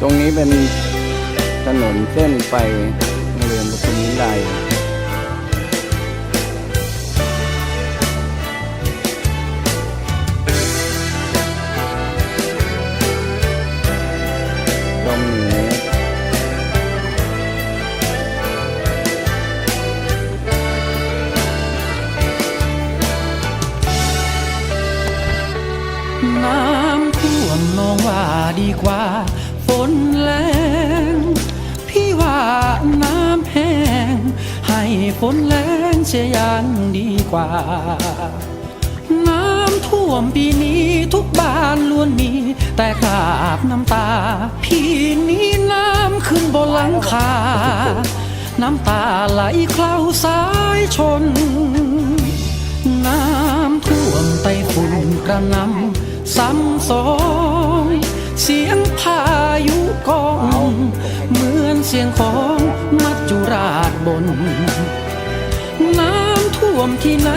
ตรงนี้เป็นถนนเส้นไปโรงเรียนปทุมวิไลตรงนี้น้ำท่วมนองว่าดีกว่า นแรงพี่ว่าน้ำแห้ง ให้ฝนแรงเสียยังดีกว่า น้ำท่วมปีนี้ทุกบ้านล้วนมี แต่กราบน้ำตา พี่นี้น้ำขึ้นบนหลังคา น้ำตาไหลเคล้าสายชน น้ำท่วมไต้ฝุ่นกระนำซ้ำสองเสียง ยุกองเหมือนเสียงของมัจจุราชบน น้ำท่วมที่ไหน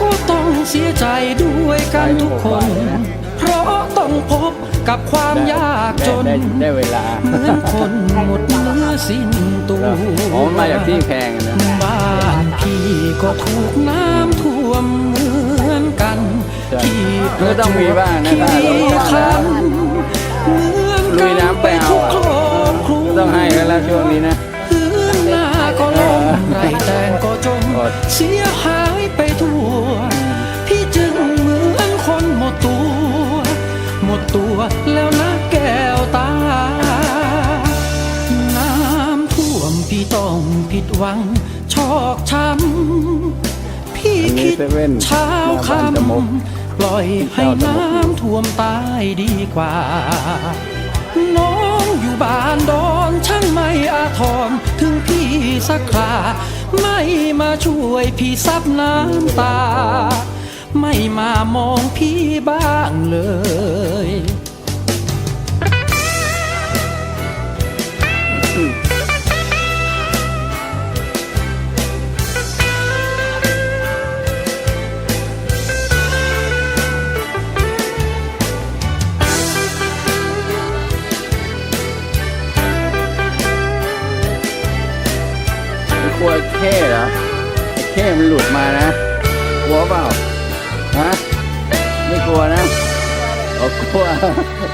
ก็ต้องเสียใจด้วยกันทุกคน เพราะต้องพบกับความยากจนได้ได้เวลาเหมือนคนหมดเนื้อสิ้นตัวอ๋อมาจากที่แพงนะบ้านพี่ก็ถูกน้ำท่วมเหมือนกันใช่ที่ปก็ระต้จองวมีบบ้างนะคีถ้าเรา รีต้องขันธ์เหมือนลุกัยนน้ำไปไปเอาทุกอะครอบครัวก็ต้องให้กันแล้วช่วงนี้นะพื้นหน้าก็ล่มไรแตงก็จมอดเสียหายไปทั่ว พี่จึงเหมือนคนหมดตัว หมดตัวแล้วนะแก้วตา น้ำท่วมพี่ต้องผิดหวัง ชอกช้ำพี่อันนี้คิดเซเว่นเช้าหน้าบ้านค่จมกำปล่อยให้น้ำท่วมตายดีกว่า น้องอยู่บ้านดอนช่างไม่อาทรถึงพี่สักคราไม่มาช่วยพี่ซับน้ำตา ไม่มามองพี่บ้างเลย กลัวเข้เหรอไอ้เข้มันหลุดมานะ กลัวเปล่า ฮะ ไม่กลัวนะอ๋อกลัว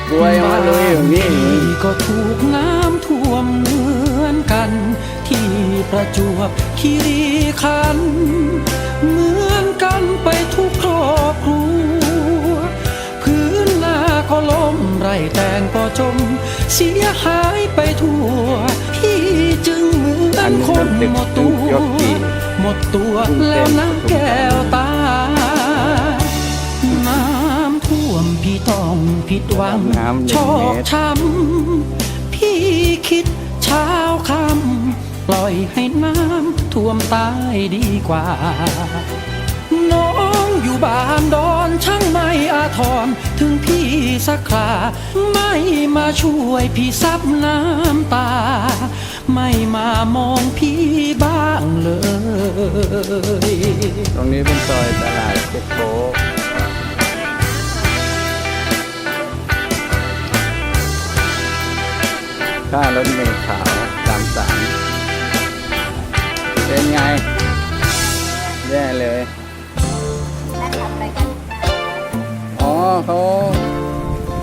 กลัวยังมาลุยอยู่นี่พี่ก็ถูกน้ำท่วมเหมือนกัน ที่ประจวบคีรีขันธ์เหมือนกันไปทุกครอบครัว พื้นนาก็ล้มไรแตงก็จม เสียหายไปทั่ว พี่จึงเหมือนคนหมด ตัวหมดตัวแล้วนะแก้วตา น้ำท่วมพี่ต้องผิดหวังน้ำหนึ่งชอกเมตรช้ำพี่คิดเช้าคำปล่อยให้น้ำท่วมตายดีกว่า น้องอยู่บ้านดอนช่างไม่อาทรถึงพี่สักคราไม่มาช่วยพี่ซับน้ำตา ไม่มามองพี่บ้าง เลย ตรงนี้เป็นซอยตลาดเจ็ดโบะค่ารถเมล์ขาวสามสามเป็นไง แย่เลย อ๋อเขา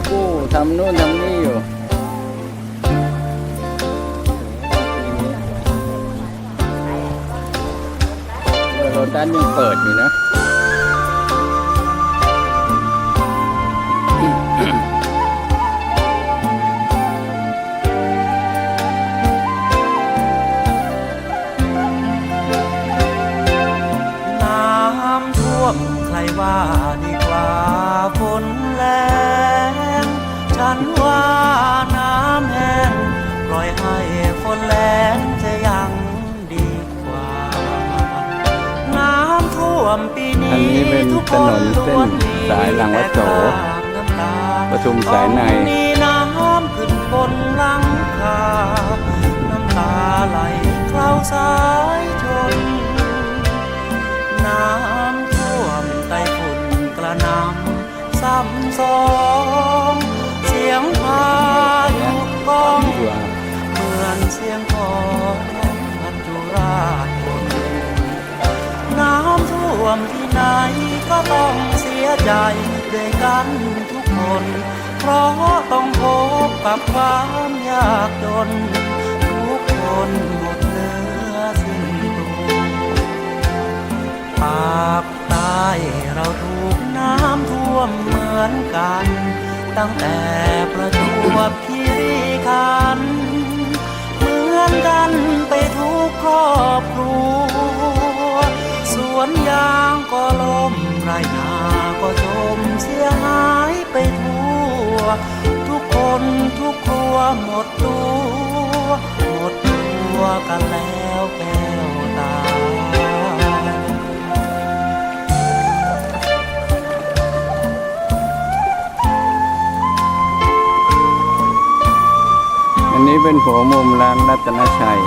กู้ทำนู่นทำนี่ อยู่โรตัสยังเปิดอยู่นะน้ำท่วมใครว่าดีกว่าฝนแรงฉันว่าน้ำแห้งปล่อยให้ เป็นถนนเส้นสายหลังวัดโสแต่คราบน้ำตาปทุมสายในมีน้ำขึ้นบนหลังคาน้ำตาไหลเคล้าสายชน น้ำท่วมไต้ฝุ่นกระนำซ้ำสองเสียงพายุก้องเหมือนเสียงของพันจุราช วมที่ไหนก็ต้องเสียใจด้วยกันทุกคน เพราะต้องพบกับความยากจน ทุกคนหมดเนื้อสิ้นตัวปากใต้เราถูกน้ำท่วมเหมือนกัน ตั้งแต่ประจวบคีรีขันธ์ วหมดตัว หมดตัวกันแล้วแก้วตา อันนี้เป็นหัวมุมร้านรัตนชัย